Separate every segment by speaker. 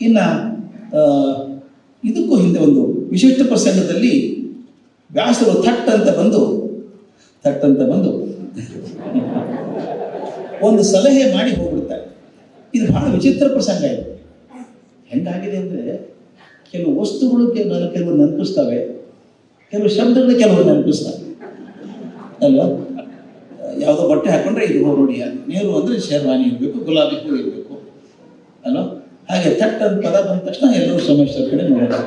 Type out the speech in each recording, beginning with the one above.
Speaker 1: ಇನ್ನು ಇದಕ್ಕೂ ಹಿಂದೆ ಒಂದು ವಿಶಿಷ್ಟ ಪ್ರಸಂಗದಲ್ಲಿ ವ್ಯಾಸರು ಥಟ್ ಅಂತ ಬಂದು, ಥಟ್ ಅಂತ ಬಂದು ಒಂದು ಸಲಹೆ ಮಾಡಿ ಹೋಗ್ಬಿಡ್ತಾರೆ. ಇದು ಬಹಳ ವಿಚಿತ್ರ ಪ್ರಸಂಗ ಇದೆ. ಹೆಂಗಾಗಿದೆ ಅಂದರೆ, ಕೆಲವು ವಸ್ತುಗಳು ಕೆಲವು ಕೆಲವು ನೆನಪಿಸ್ತವೆ, ಕೆಲವು ಶಬ್ದಗಳು ಕೆಲವು ನೆನಪಿಸ್ತವೆ. ಅಲ್ವಾ? ಯಾವುದೋ ಬಟ್ಟೆ ಹಾಕೊಂಡ್ರೆ ಇದು ನೋಡಿ ನೀರು ಅಂದರೆ ಶೇರ್ವಾನಿ ಇರಬೇಕು, ಗುಲಾಬಿ ಹೂ ಇರಬೇಕು. ಅಲ್ವಾ? ಹಾಗೆ ಥಟ್ ಅಂತ ಪದ ಬಂದ ತಕ್ಷಣ ಎಲ್ಲರೂ ಸೋಮೇಶ್ವರ ಕಡೆ ನೋಡೋದು.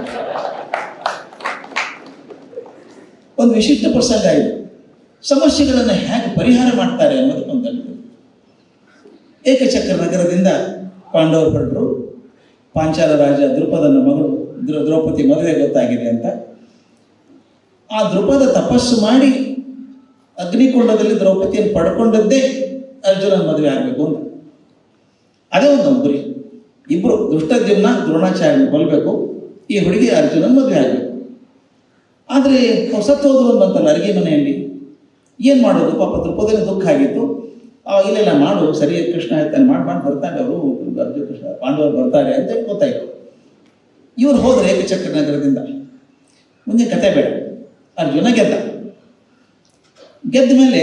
Speaker 1: ಒಂದು ವಿಶಿಷ್ಟ ಪ್ರಸಂಗ ಇದು. ಸಮಸ್ಯೆಗಳನ್ನು ಹೇಗೆ ಪರಿಹಾರ ಮಾಡ್ತಾರೆ ಒಂದು ಏಕಚಕ್ರ ನಗರದಿಂದ ಪಾಂಡವರು ಹೊರಟರು. ಪಾಂಚಾಲ ರಾಜ ದ್ರುಪದನ ಮಗಳು ದ್ರೌ, ದ್ರೌಪದಿ ಮದುವೆ ಗೊತ್ತಾಗಿದೆ ಅಂತ. ಆ ದ್ರೂಪದ ತಪಸ್ಸು ಮಾಡಿ ಅಗ್ನಿಕುಂಡದಲ್ಲಿ ದ್ರೌಪದಿಯನ್ನು ಪಡ್ಕೊಂಡದ್ದೇ ಅರ್ಜುನನ ಮದುವೆ ಆಗಬೇಕು ಅಂತ. ಅದೇ ಒಂದು ಗುರಿ ಇಬ್ಬರು ದುಷ್ಟದ್ಯುಮ್ನ ದ್ರೋಣಾಚಾರ್ಯ ಕೊಲ್ಲಬೇಕು ಈ ಹುಡುಗಿ ಅರ್ಜುನನ ಮದುವೆ ಆಗಬೇಕು. ಆದರೆ ಅವ್ರು ಸತ್ತು ಹೋದ್ರು ಅಡುಗೆ ಮನೆಯಲ್ಲಿ? ಏನು ಮಾಡೋದು? ಪಾಪ ದೃಪದಲ್ಲಿ ದುಃಖ ಆಗಿತ್ತು. ಇಲ್ಲೆಲ್ಲ ಮಾಡು, ಸರಿ, ಕೃಷ್ಣ ಹೇಳ್ತಾನೆ ಮಾಡಿ ಮಾಡಿ ಬರ್ತಾರೆ ಅವರು. ಅರ್ಜುನ ಕೃಷ್ಣ ಪಾಂಡವರು ಬರ್ತಾರೆ ಅಂತ ಗೊತ್ತಾಯ್ತು. ಇವ್ರು ಹೋದ್ರು ಏಕಚಕ್ರ ನಗರದಿಂದ. ಮುಂದೆ ಕತೆ ಬೇಡ. ಅರ್ಜುನ ಗೆದ್ದ. ಗೆದ್ದ ಮೇಲೆ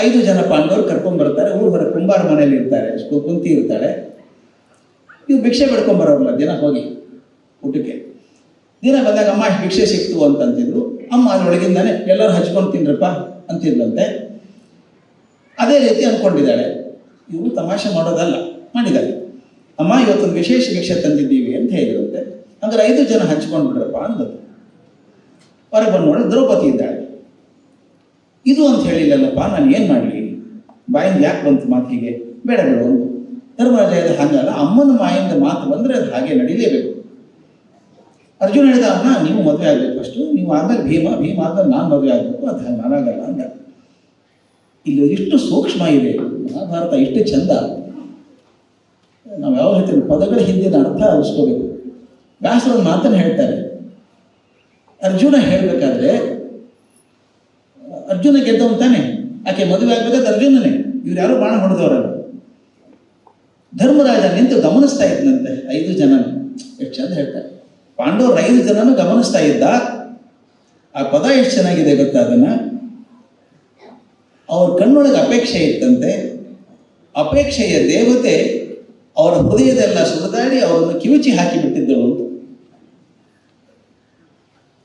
Speaker 1: ಐದು ಜನ ಪಾಂಡವರು ಕರ್ಕೊಂಡ್ ಬರ್ತಾರೆ. ಊರು ಹೊರ ಕುಂಬಾರ ಮನೆಯಲ್ಲಿ ಇರ್ತಾರೆ. ಕುಂತಿ ಇರ್ತಾಳೆ. ಇವ್ರು ಭಿಕ್ಷೆ ಬೆಡ್ಕೊಂಡ್ ಬರೋರಲ್ಲ ದಿನ ಹೋಗಿ ಊಟಕ್ಕೆ. ದಿನ ಬಂದಾಗ ಅಮ್ಮ ಭಿಕ್ಷೆ ಸಿಕ್ತು ಅಂತಂತಿದ್ರು ಅಮ್ಮ ಅದ್ರೊಳಗಿಂದಾನೆ ಎಲ್ಲರೂ ಹಚ್ಕೊಂಡು ತಿನ್ರಪ್ಪ ಅಂತಿದ್ಲಂತೆ. ಅದೇ ರೀತಿ ಅಂದ್ಕೊಂಡಿದ್ದಾಳೆ ಇವರು ತಮಾಷೆ ಮಾಡೋದಲ್ಲ, ಮಾಡಿದ್ದಾರೆ. ಅಮ್ಮ, ಇವತ್ತೊಂದು ವಿಶೇಷ ಭಿಕ್ಷೆ ತಂದಿದ್ದೀವಿ ಅಂತ ಹೇಳಿದ್ರಂತೆ. ಅಂದ್ರೆ ಐದು ಜನ ಹಂಚ್ಕೊಂಡು ಬಿಡ್ರಪ್ಪ ಅಂದದ್ದು. ಹೊರಗೆ ಬಂದು ನೋಡಿ ದ್ರೌಪದಿ ಇದ್ದಾಳೆ. ಇದು ಅಂತ ಹೇಳಿಲ್ಲಲ್ಲಪ್ಪ, ನಾನು ಏನು ಮಾಡಲಿ? ಬಾಯಿಂದ ಯಾಕೆ ಬಂತು ಮಾತಿಗೆ? ಬೇಡ ಬೇಡ ಧರ್ಮರಾಜ ಹೇಳಿದ ಅಲ್ಲ, ಅಮ್ಮನ ಮಾಯಿಂದ ಮಾತು ಬಂದರೆ ಅದು ಹಾಗೆ ನಡೀಲೇಬೇಕು. ಅರ್ಜುನ ಹೇಳಿದ, ಅಮ್ಮ, ನೀವು ಮದುವೆ ಆಗಬೇಕು ಫಸ್ಟು ನೀವು ಆಮೇಲೆ ಭೀಮ ಭೀಮ ಆದ್ಮೇಲೆ ನಾನು ಮದುವೆ ಆಗಬೇಕು, ಅದು ಹಾಗೆ ನಾನಾಗಲ್ಲ ಅಂದ ಇಲ್ಲಿ ಇಷ್ಟು ಸೂಕ್ಷ್ಮ ಇದೆ ಮಹಾಭಾರತ ಇಷ್ಟು ಚಂದ. ನಾವು ಯಾವ ಹೇಳ್ತೀವಿ ಪದಗಳ ಹಿಂದಿನ ಅರ್ಥ ಅರಿಸ್ಕೋಬೇಕು. ವ್ಯಾಸರ ಮಾತನ್ನು ಹೇಳ್ತಾರೆ. ಅರ್ಜುನ ಹೇಳಬೇಕಾದ್ರೆ, ಅರ್ಜುನ ಗೆದ್ದವನು ತಾನೆ. ಆಕೆ ಮದುವೆ ಆಗ್ಬೇಕಾದ್ರೆ ಅರ್ಜುನನೇ. ಇವ್ರು ಯಾರು ಬಾಣ ಹೊಡೆದವರಲ್ಲ. ಧರ್ಮರಾಜ ನಿಂತು ಗಮನಿಸ್ತಾ ಇದ್ನಂತೆ. ಐದು ಜನ. ಎಷ್ಟು ಚಂದ ಹೇಳ್ತಾರೆ. ಪಾಂಡವರು ಐದು ಜನನು ಗಮನಿಸ್ತಾ ಇದ್ದ. ಆ ಪದ ಎಷ್ಟು ಚೆನ್ನಾಗಿದೆ ಗೊತ್ತಾ ಅದನ್ನ? ಅವ್ರ ಕಣ್ಣೊಳಗೆ ಅಪೇಕ್ಷೆ ಇತ್ತಂತೆ. ಅಪೇಕ್ಷೆಯ ದೇವತೆ ಅವರ ಹೃದಯದೆಲ್ಲ ಸುರಿದಾಡಿ ಅವರನ್ನು ಕಿವಿಚಿ ಹಾಕಿ ಬಿಟ್ಟಿದ್ದಳು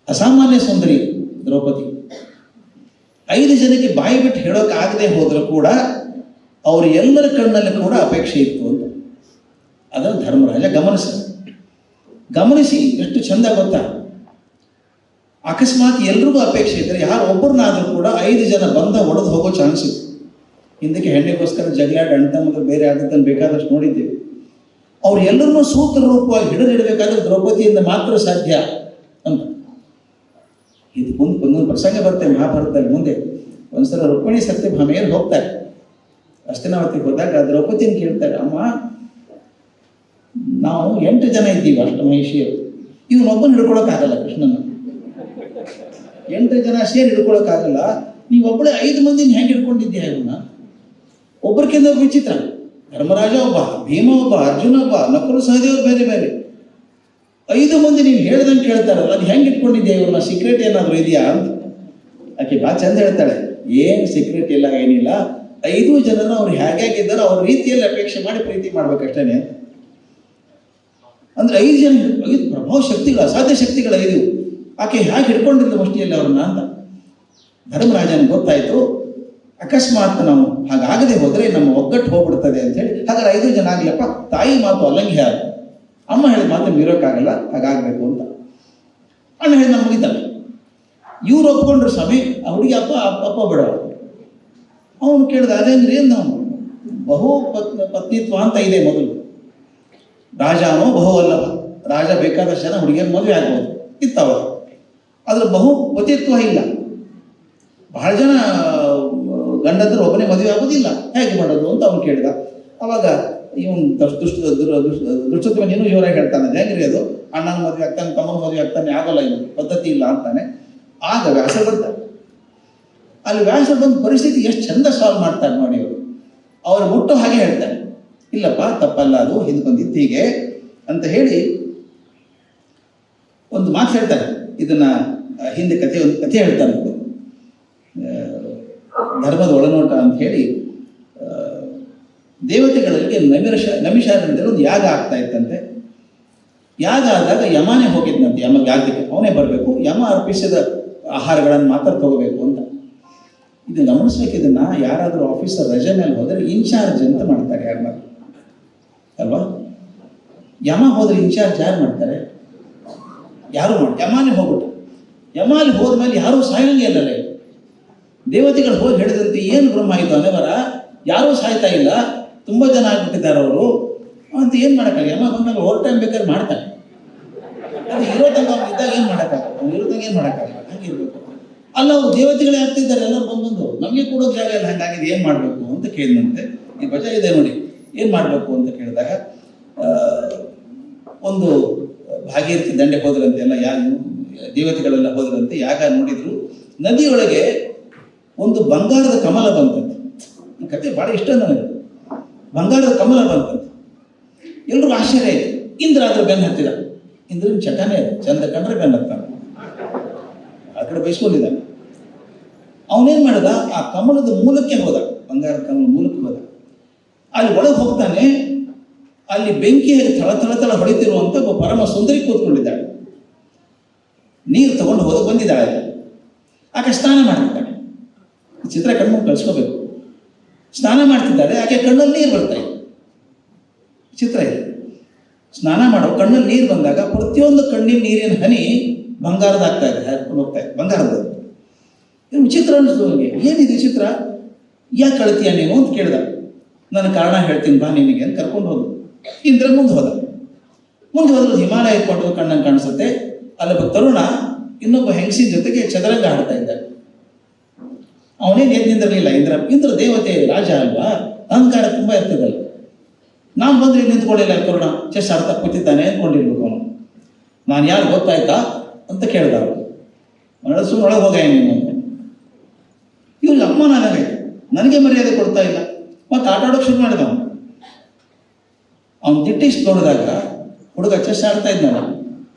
Speaker 1: ಅಸಾಮಾನ್ಯ ಸುಂದರಿ ದ್ರೌಪದಿ. ಐದು ಜನಕ್ಕೆ ಬಾಯಿ ಬಿಟ್ಟು ಹೇಳೋಕೆ ಆಗದೆ ಹೋದರೂ ಕೂಡ ಅವರು ಎಲ್ಲರ ಕಣ್ಣಲ್ಲಿ ಕೂಡ ಅಪೇಕ್ಷೆ ಇತ್ತು ಅಂತ. ಅದನ್ನು ಧರ್ಮರಾಜ ಗಮನಿಸ. ಗಮನಿಸಿ ಎಷ್ಟು ಚಂದ ಗೊತ್ತಾ? ಅಕಸ್ಮಾತ್ ಎಲ್ರಿಗೂ ಅಪೇಕ್ಷೆ ಇದ್ದರೆ ಯಾರು ಒಬ್ಬರನ್ನಾದರೂ ಕೂಡ ಐದು ಜನ ಬಂದ ಒಡೆದು ಹೋಗೋ ಚಾನ್ಸ್ ಇತ್ತು ಹಿಂದಕ್ಕೆ ಹೆಣ್ಣೆಗೋಸ್ಕರ ಜಗಳಾಡಿ ಅಣ್ಣ ಬೇರೆ ಆದದ್ದನ್ನು ಬೇಕಾದಷ್ಟು ನೋಡಿದ್ದೇವೆ ಅವ್ರು ಎಲ್ಲರನ್ನೂ ಸೂತ್ರ ರೂಪವಾಗಿ ಹಿಡಿದಿಡಬೇಕಾದ್ರೆ ದ್ರೌಪದಿಯಿಂದ ಮಾತ್ರ ಸಾಧ್ಯ ಅಂತ. ಇದು ಮುಂದೆ ಒಂದೊಂದು ಪ್ರಸಂಗ ಬರುತ್ತೆ ಮಹಾಭಾರತದಲ್ಲಿ ಮುಂದೆ. ಒಂದ್ಸಲ ರುಕ್ಮಿಣಿ ಸತ್ಯಭಾಮೆಯಲ್ಲಿ ಹೋಗ್ತಾರೆ. ಅಷ್ಟನಾವತಿಗೆ ಹೋದಾಗ ದ್ರೌಪದಿಯನ್ನು ಕೇಳ್ತಾರೆ, ಅಮ್ಮ ನಾವು ಎಂಟು ಜನ ಇದ್ದೀವಿ ಅಷ್ಟು ಮಹಿಷಿಯರು ಇವನೊಬ್ಬನ ಹಿಡ್ಕೊಳಕ್ಕಾಗಲ್ಲ ಕೃಷ್ಣನ. ಎಂಟು ಜನ ಸೇರಿ ನೀವು ಒಬ್ಬಳೇ ಐದು ಮಂದಿನ ಹೆಂಗೆ ಹಿಡ್ಕೊಂಡಿದ್ದೀಯ ಇವನ್ನ ಒಬ್ಬರಿಗಿಂತ ವಿಚಿತ್ರ. ಧರ್ಮರಾಜ ಒಬ್ಬ, ಭೀಮ ಒಬ್ಬ, ಅರ್ಜುನ ಒಬ್ಬ, ನಕುಲು ಸಹದೇವರು ಬೇರೆ ಬೇರೆ. ಐದು ಮಂದಿ ನೀವು ಹೇಳ್ದಂಗೆ ಕೇಳ್ತಾರಲ್ಲ, ಅದು ಹೆಂಗೆ ಇಟ್ಕೊಂಡಿದ್ದೆ ಇವ್ರನ್ನ ಸೀಕ್ರೆಟ್ ಏನಾದರೂ ಇದೆಯಾ ಅಂತ. ಆಕೆ ಭಾಳ ಚಂದ ಹೇಳ್ತಾಳೆ, ಏನು ಸೀಕ್ರೆಟ್ ಇಲ್ಲ, ಏನಿಲ್ಲ. ಐದು ಜನರು ಅವ್ರು ಹೇಗಾಗಿದ್ದಾರೋ ಅವ್ರ ರೀತಿಯಲ್ಲಿ ಅಪೇಕ್ಷೆ ಮಾಡಿ ಪ್ರೀತಿ ಮಾಡ್ಬೇಕಷ್ಟೇನೆ. ಅಂದ್ರೆ ಐದು ಜನ, ಐದು ಪ್ರಭಾವ ಶಕ್ತಿಗಳು ಅಸಾಧ್ಯ ಶಕ್ತಿಗಳು ಐದು. ಆಕೆ ಹೇಗೆ ಹಿಡ್ಕೊಂಡಿದ್ಲು ಮುಷ್ಟಿಯಲ್ಲಿ ಅವ್ರನ್ನ ಅಂತ. ಧರ್ಮರಾಜನಿಗೆ ಗೊತ್ತಾಯಿತು, ಅಕಸ್ಮಾತ್ ನಾವು ಹಾಗಾಗದೆ ಹೋದರೆ ನಮ್ಮ ಒಗ್ಗಟ್ಟು ಹೋಗ್ಬಿಡ್ತದೆ ಅಂತ ಹೇಳಿ, ಹಾಗಾದ್ರೆ ಐದು ಜನ ಆಗ್ಲಪ್ಪ ತಾಯಿ ಮಾತು ಅಲ್ಲಂಘ್ಯ ಅಮ್ಮ ಹೇಳಿದ ಮಾತು ಮೀರೋಕ್ಕಾಗಲ್ಲ, ಹಾಗಾಗಬೇಕು ಅಂತ. ಅಣ್ಣ ಹೇಳಿದ ನಾನು ಮುಗಿತಾನೆ ಇವ್ರು ಒಪ್ಕೊಂಡ್ರು ಸ್ವಾಮಿ, ಆ ಹುಡುಗಿ ಅಪ್ಪ ಅಪ್ಪ ಅಪ್ಪ ಬಿಡ ಅವನು ಕೇಳಿದ ಅದೇಂದ್ರೆ ಏನು ನಾವು? ಬಹು ಪತ್ನಿ ಪತ್ನಿತ್ವ ಅಂತ ಇದೆ ಮೊದಲು. ರಾಜನೋ ಬಹು ಬಹುವಲ್ಲ ರಾಜ ಬೇಕಾದಷ್ಟು ಜನ ಹುಡುಗಿಯರ ಮದುವೆ ಆಗ್ಬೋದು. ಇತ್ತವ. ಆದ್ರೆ ಬಹು ಪತಿತ್ವ ಇಲ್ಲ. ಬಹಳ ಜನ ಗಂಡದ್ರು ಒಬ್ಬನೇ ಮದುವೆ ಆಗೋದಿಲ್ಲ. ಹೇಗೆ ಮಾಡೋದು ಅಂತ ಅವನು ಕೇಳಿದ. ಅವಾಗ ಇವನು ದುಷ್ಟ ದುಷ್ಟ ದುಷ್ಟ ದುಷ್ಟತ್ವ ನೀನು ಇವರ ಹೇಳ್ತಾನೆ. ಹೆಂಗ್ರಿ ಅದು? ಅಣ್ಣನ ಮದುವೆ ಆಗ್ತಾನೆ ತಮ್ಮನ ಮದುವೆ ಆಗ್ತಾನೆ, ಆಗೋಲ್ಲ ಇವನು. ಪದ್ಧತಿ ಇಲ್ಲ ಅಂತಾನೆ. ಆಗ ವ್ಯಾಸ ಬರ್ತಾನೆ ಅಲ್ಲಿ ವ್ಯಾಸ ಬಂದ ಪರಿಸ್ಥಿತಿ ಎಷ್ಟು ಚಂದ ಸಾಲ್ವ್ ಮಾಡ್ತಾರೆ ನೋಡಿ ಅವರು ಅವ್ರು ಮುಟ್ಟೋ ಹಾಗೆ ಹೇಳ್ತಾರೆ. ಇಲ್ಲಪ್ಪ, ತಪ್ಪಲ್ಲ ಅದು ಹಿಂದ್ಕೊಂದಿತ್ತು ಹೀಗೆ ಅಂತ ಹೇಳಿ ಒಂದು ಮಾತು ಹೇಳ್ತಾರೆ. ಇದನ್ನ ಹಿಂದೆ ಕಥೆ, ಒಂದು ಕಥೆ ಹೇಳ್ತಾರೆ ಧರ್ಮದ ಒಳನೋಟ ಅಂತ ಹೇಳಿ ದೇವತೆಗಳಲ್ಲಿ ನಮಿರಶ ನಮಿಷಾರದಲ್ಲಿ ಒಂದು ಯಾಗ ಆಗ್ತಾ ಇತ್ತಂತೆ. ಯಾಗ ಆದಾಗ ಯಮನೇ ಹೋಗಿದ್ನಂತೆ, ಯಮ ಯಾಗಕ್ಕೆ ಅವನೇ ಬರಬೇಕು, ಯಮ ಅರ್ಪಿಸಿದ ಆಹಾರಗಳನ್ನು ಮಾತ್ರ ತಗೋಬೇಕು ಅಂತ. ಇದು ಗಮನಿಸ್ಬೇಕು, ಇದನ್ನ ಯಾರಾದರೂ ಆಫೀಸರ್ ರಜೆ ಮೇಲೆ ಹೋದರೆ ಇನ್ಚಾರ್ಜ್ ಅಂತ ಮಾಡ್ತಾರೆ ಯಾರನ್ನ ಅಲ್ವಾ? ಯಮ ಹೋದ್ರೆ ಇನ್ಚಾರ್ಜ್ ಯಾರು ಮಾಡ್ತಾರೆ. ಯಾರು ಮಾಡಿ ಯಮಾನೇ ಹೋಗ್ಬಿಟ್ಟು. ಯಮಾಲಿ ಹೋದ ಮೇಲೆ ಯಾರೂ ಸಾಯಂಗೇ ಇಲ್ಲ. ದೇವತೆಗಳು ಹೋಗಿ ಹೇಳಿದಂತೆ ಏನು ಬ್ರಹ್ಮ ಇದು ಅನೇವರ ಯಾರೂ ಸಾಯ್ತಾ ಇಲ್ಲ. ತುಂಬ ಜನ ಆಗ್ಬಿಟ್ಟಿದ್ದಾರೆ ಅವರು. ಅಂತ ಏನು ಮಾಡೋಕ್ಕಾಗ ಯಮ ಬಂದಾಗ ಓವರ್ ಟೈಮ್ ಬೇಕಾದ್ರೆ ಮಾಡ್ತಾರೆ ಅದು ಇರೋ ಅವ್ನು ಇದ್ದಾಗ ಏನು ಮಾಡೋಕ್ಕಾಗಲ್ಲ? ಅವ್ನು ಇರೋ ತನಕ ಏನು ಮಾಡೋಕ್ಕಾಗಲ್ಲ? ಹಂಗಿರ್ಬೇಕು ಅಲ್ಲ, ಅವ್ರು ದೇವತೆಗಳೇ ಆಗ್ತಿದ್ದಾರೆ. ಎಲ್ಲರೂ ಬಂದೊಂದು ನಮಗೆ ಕೊಡೋಕೆ ಜಾಗ ಇಲ್ಲ. ಹಂಗಾಗಿದೆ ಏನು ಮಾಡಬೇಕು ಅಂತ ಕೇಳಿದಂತೆ. ಈ ಭಜ ಇದೆ ನೋಡಿ. ಏನು ಮಾಡಬೇಕು ಅಂತ ಕೇಳಿದಾಗ ಒಂದು ಭಾಗೀರಥಿ ದಂಡೆ ಹೋದ್ರಂತೆ ಎಲ್ಲ ಯಾ ದೇವತೆಗಳೆಲ್ಲ ಹೋದ್ರಂತೆ, ಯಾಗ ನೋಡಿದ್ರು, ನದಿಯೊಳಗೆ ಒಂದು ಬಂಗಾರದ ಕಮಲ ಬಂತಂತೆ. ಕತೆ ಬಹಳ ಇಷ್ಟ ನನಗೆ. ಬಂಗಾರದ ಕಮಲ ಬಂತಂತೆ. ಎಲ್ರಿಗೂ ಆಶ್ಚರ್ಯ ಆಯ್ತು. ಇಂದ್ರ ಆದ್ರೆ ಬೆನ್ನ ಹತ್ತಿರ ಇಂದ್ರನ ಚಟನೇ ಅದು. ಚಂದ ಕಂಡ್ರೆ ಬೆನ್ನ ಹತ್ತಾನೆ. ಆ ಕಡೆ ಬಯಸ್ಕೊಂಡಿದ್ದಾನೆ. ಅವನೇನ್ ಮಾಡಿದ? ಆ ಕಮಲದ ಮೂಲಕ್ಕೆ ಹೋದ. ಬಂಗಾರದ ಕಮಲ ಮೂಲಕ್ಕೆ ಹೋದ. ಅಲ್ಲಿ ಒಳಗೆ ಹೋಗ್ತಾನೆ, ಅಲ್ಲಿ ಬೆಂಕಿಯಲ್ಲಿ ಥಳ ಥಳ ಥಳ ಹೊಡಿತಿರುವಂತ ಒಬ್ಬ ಪರಮ ಸುಂದರಿ ಕೂತ್ಕೊಂಡಿದ್ದಾಳೆ. ನೀರು ತಗೊಂಡು ಹೋದ ಬಂದಿದ್ದಾಳೆ. ಆಕೆ ಸ್ನಾನ ಮಾಡ್ತಿದ್ದಾಳೆ. ಚಿತ್ರ ಕಣ್ಣು ಕಳ್ಸ್ಕೋಬೇಕು. ಸ್ನಾನ ಮಾಡ್ತಿದ್ದಾಳೆ, ಆಕೆ ಕಣ್ಣಲ್ಲಿ ನೀರು ಬರ್ತಾ ಚಿತ್ರ ಇದೆ. ಸ್ನಾನ ಮಾಡೋ ಕಣ್ಣಲ್ಲಿ ನೀರು ಬಂದಾಗ ಪ್ರತಿಯೊಂದು ಕಣ್ಣಿನ ನೀರಿನ ಹನಿ ಬಂಗಾರದ ಆಗ್ತಾ ಇದೆ ಹೋಗ್ತಾ ಇದೆ ಬಂಗಾರದ ವಿಚಿತ್ರ ಅನ್ನಿಸ್ತು ನನಗೆ ಏನಿದೆ ಚಿತ್ರ? ಯಾಕೆ ಕಳಿತೀಯ ನೀನು ಅಂತ ಕೇಳ್ದ. ನನ್ನ ಕಾರಣ ಹೇಳ್ತೀನಿ, ಬಾ ನಿನಗೆ ಅಂತ ಕರ್ಕೊಂಡು ಹೋದ್ರು. ಇಂದ್ರ ಮುಂದೆ ಹೋದ. ಮುಂದೆ ಹೋದ್ರೆ ಹಿಮಾಲಯ ಕೊಟ್ಟು ಕಣ್ಣಂಗೆ ಕಾಣಿಸುತ್ತೆ. ಅಲ್ಲೊಬ್ಬ ತರುಣ ಇನ್ನೊಬ್ಬ ಹೆಂಗಸಿನ ಜೊತೆಗೆ ಚದರಂಗ ಆಡ್ತಾ ಇದ್ದ. ಅವನೇನು ಎದ್ದಿಂದಿರಲಿಲ್ಲ ಇಂದ್ರ ಇಂದ್ರ ದೇವತೆ, ರಾಜ ಅಲ್ವಾ? ಅಹಂಕಾರ ತುಂಬಾ ಇರ್ತದಲ್ಲ. ನಾನು ಬಂದ್ರೆ ನಿಂತ್ಕೊಳ್ಳಿಲ್ಲ ಕರುಣ ಚೆಸ್ ಆಡ್ತಾ ಕೂತಿದ್ದಾನೆ ಅಂದ್ಕೊಂಡಿರ್ಬೇಕು ಅವನು. ನಾನು ಯಾರು ಗೊತ್ತಾಯ್ತಾ ಅಂತ ಕೇಳ್ದ ಅವನು. ಸುಮ್ಮನೆ ಒಳಗೆ ಹೋಗ ನೀನು. ಇವ್ರಿಗೆ ಅಮ್ಮ ನನಗೆ ನನಗೆ ಮರ್ಯಾದೆ ಕೊಡ್ತಾ ಇಲ್ಲ. ಮತ್ತೆ ಆಟ ಆಡೋಕೆ ಶುರು ಮಾಡಿದ ಅವನು. ಅವನು ದಿಟ್ಟಿಸ್ ನೋಡಿದಾಗ ಹುಡುಗ ಚೆಸ್ ಆಡ್ತಾ ಇದ್ನಲ್ಲ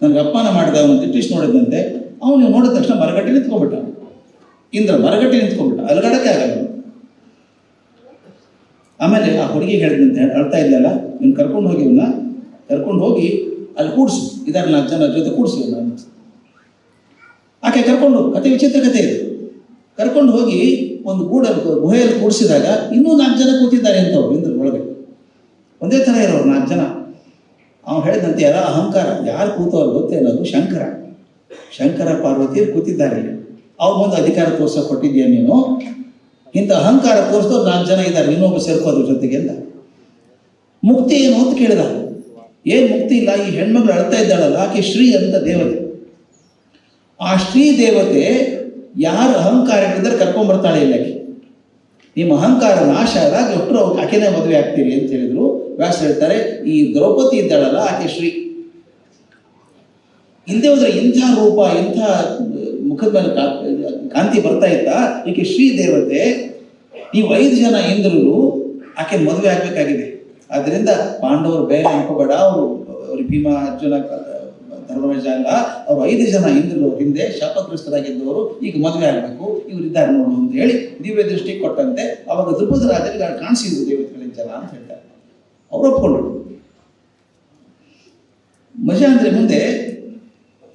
Speaker 1: ನನಗೆ ಅಪ್ಪನ ಮಾಡಿದ ಅವನು ದಿಟ್ಟಿಸ್ ನೋಡಿದಂತೆ ಅವನು ನೋಡಿದ ತಕ್ಷಣ ಮರಗಟ್ಟಿ ನಿಂತ್ಕೊಂಡ್ಬಿಟ್ಟ. ಇಂದ್ರ ಮರಗಟ್ಟಿ ನಿಂತ್ಕೊಂಡ್ಬಿಟ್ಟ. ಅಲ್ಗಾಡಕ್ಕೆ ಆಗಲ್ಲ. ಆಮೇಲೆ ಆ ಹುಡುಗಿ ಹೇಳಿದಂತೆ ಅಳ್ತಾ ಇದ್ದಲ್ಲ ಇವ್ನು ಕರ್ಕೊಂಡು ಹೋಗಿ ಇವನ್ನ ಕರ್ಕೊಂಡು ಹೋಗಿ ಅಲ್ಲಿ ಕೂಡಿಸು. ಇದಾರೆ ನಾಲ್ಕು ಜನ ಜೊತೆ ಕೂಡಿಸು ಆಕೆ ಕರ್ಕೊಂಡು ಕತೆ ವಿಚಿತ್ರ ಕತೆ ಇದು. ಕರ್ಕೊಂಡು ಹೋಗಿ ಒಂದು ಗೂಡ ಗುಹೆಯಲ್ಲಿ ಕೂಡಿಸಿದಾಗ ಇನ್ನೂ ನಾಲ್ಕು ಜನ ಕೂತಿದ್ದಾರೆ ಅಂತ ಅವ್ರು ಇಂದ್ರ ಒಳಗೆ. ಒಂದೇ ಥರ ಇರೋರು ನಾಲ್ಕು ಜನ. ಅವ್ನು ಹೇಳಿದಂತೆ ಯಾರ ಅಹಂಕಾರ, ಯಾರು ಕೂತವ್ರು ಗೊತ್ತೇ ಅನ್ನೋದು ಶಂಕರ. ಶಂಕರ ಪಾರ್ವತಿಯರು ಕೂತಿದ್ದಾರೆ ಅವ್ರು ಒಂದು ಅಧಿಕಾರ ಕೋರ್ಸ ಕೊಟ್ಟಿದ್ಯಾ ನೀನು? ಇಂಥ ಅಹಂಕಾರ ತೋರಿಸಿದವ್ರು ನಾಲ್ಕು ಜನ ಇದ್ದಾರೆ ಇನ್ನೊಬ್ಬ ಸೇರ್ಕೋದ್ರ ಜೊತೆಗೆ ಅಂತ. ಮುಕ್ತಿ ಏನು ಅಂತ ಕೇಳಿದ. ಏನ್ ಮುಕ್ತಿ ಇಲ್ಲ, ಈ ಹೆಣ್ಮಗಳು ಅಳ್ತಾ ಇದ್ದಾಳಲ್ಲ, ಆಕೆ ಶ್ರೀ ಅಂತ ದೇವತೆ. ಆ ಶ್ರೀ ದೇವತೆ ಯಾರ ಅಹಂಕಾರಗಳಿದ್ರೆ ಕರ್ಕೊಂಡ್ಬರ್ತಾಳೆ ಇಲ್ಲ ಇಲ್ಲಕ್ಕೆ ನಿಮ್ಮ ಅಹಂಕಾರ ನಾಶ ಆದಾಗ ಒಟ್ಟರು ಆಕೆನೇ ಮದುವೆ ಆಗ್ತೀರಿ ಅಂತ ಹೇಳಿದ್ರು. ವ್ಯಾಸ ಹೇಳ್ತಾರೆ, ಈ ದ್ರೌಪದಿ ಇದ್ದಾಳಲ್ಲ ಆಕೆ ಶ್ರೀ. ಹಿಂದೆ ಹೋದ್ರೆ ಇಂಥ ರೂಪ, ಇಂಥ ಮುಖದ ಮೇಲೆ ಕಾಂತಿ ಬರ್ತಾ ಇತ್ತಾ, ಈಕೆ ಶ್ರೀ ದೇವತೆ. ಈ ಐದು ಜನ ಇಂದ್ರರು ಆಕೆ ಮದುವೆ ಆಗ್ಬೇಕಾಗಿದೆ. ಆದ್ರಿಂದ ಪಾಂಡವರು ಬೇರೆ ಅನ್ಕೋಬೇಡ, ಅವರು ಅವ್ರು ಭೀಮ, ಅರ್ಜುನ ಧರ್ಮರಾಜ ಅಲ್ಲ ಅವರು ಐದು ಜನ ಹಿಂದೂ ಹಿಂದೆ ಶಾಪಗ್ರಸ್ತರಾಗಿದ್ದವರು ಈಗ ಮದುವೆ ಆಗಬೇಕು. ಇವರಿದ್ದಾರೆ ನೋಡು ಅಂತ ಹೇಳಿ ದಿವ್ಯ ದೃಷ್ಟಿ ಕೊಟ್ಟಂತೆ ಅವಾಗ ದ್ರುಪದ ರಾಜರಿಗೆ ಕಾಣಿಸಿದ್ರು ದೇವತೆಗಳಿಂದ ಜನ ಅಂತ ಹೇಳ್ತಾರೆ. ಅವರು ಒಪ್ಕೊಂಡ್ರು. ಮಜಾ ಅಂದ್ರೆ ಮುಂದೆ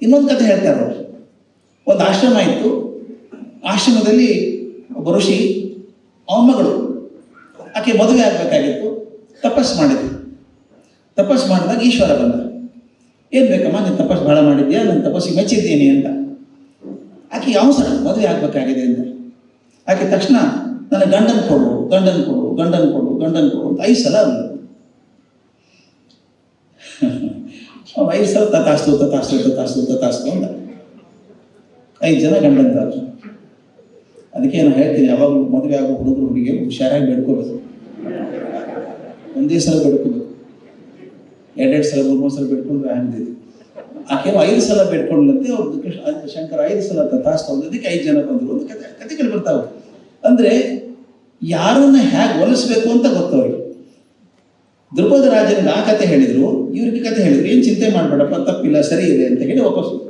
Speaker 1: ಇನ್ನೊಂದು ಕಥೆ ಹೇಳ್ತಾರೆ ಅವರು. ಒಂದು ಆಶ್ರಮ ಇತ್ತು. ಆಶ್ರಮದಲ್ಲಿ ಒಬ್ಬ ಋಷಿ, ಅವನ ಮಗಳು ಆಕೆ ಮದುವೆ ಆಗಬೇಕಾಗಿತ್ತು. ತಪಸ್ಸು ಮಾಡಿದ್ರು ತಪಸ್ಸು ಮಾಡಿದಾಗ ಈಶ್ವರ ಬಂದ. ಏನು ಬೇಕಮ್ಮ ನೀನು ತಪಸ್ಸು ಭಾಳ ಮಾಡಿದ್ಯಾ? ನನ್ನ ತಪಸ್ಸಿಗೆ ಮೆಚ್ಚಿದ್ದೀನಿ ಅಂತ. ಆಕೆ ಯಾವ ಸರ ಮದುವೆ ಆಗಬೇಕಾಗಿದೆ ಅಂತ. ಆಕೆ ತಕ್ಷಣ ನನ್ನ ಗಂಡನ ಕೊಡು ಗಂಡನ ಕೊಡು ಗಂಡನ ಕೊಡು ಗಂಡನ ಕೊಡು ಅಂತ ಐದು ಸಲ ಅಂದ್ರು ಐದು ಸಲ ತತಾಸ್ತು ತತಾಸ್ತು ತತಾಸ್ತು ತತಾಸ್ತು ಅಂತ. ಐದು ಜನ ಗಂಡಂತಾದ್ರು ಅದಕ್ಕೆ ನಾನು ಹೇಳ್ತೀನಿ ಯಾವಾಗ ಮದುವೆ ಆಗೋ ಹುಡುಗರು ಹುಡುಗಿಯರು ಹುಷಾರಾಗಿ ಬೇಡ್ಕೋಬೇಕು. ಒಂದೇ ಸಲ ಬೇಡ್ಕೋಬೇಕು. ಎರಡೆರಡು ಸಲ, ಮೂರು ಮೂರು ಸಲ ಬಿಟ್ಕೊಂಡು ಆ ಆಕೆ ಐದು ಸಲ ಬೇಡ್ಕೊಂಡಂತೆ ಅವ್ರದ್ದು ಶಂಕರ ಐದು ಸಲ ತಾಸು ಐದು ಜನ ಬಂದರು ಅಂತ ಕತೆ ಕತೆಗಳು ಬರ್ತಾವೆ. ಅಂದ್ರೆ ಯಾರನ್ನ ಹೇಗೆ ಹೊಲಿಸ್ಬೇಕು ಅಂತ ಗೊತ್ತವ್ರಿಗೆ ದ್ರುಪದ ರಾಜನಿಗೆ ಆ ಕತೆ ಹೇಳಿದ್ರು, ಇವ್ರಿಗೆ ಕತೆ ಹೇಳಿದ್ರು, ಏನು ಚಿಂತೆ ಮಾಡಬೇಡಪ್ಪ, ತಪ್ಪಿಲ್ಲ, ಸರಿ ಇದೆ ಅಂತ ಹೇಳಿ ವಾಪಸ್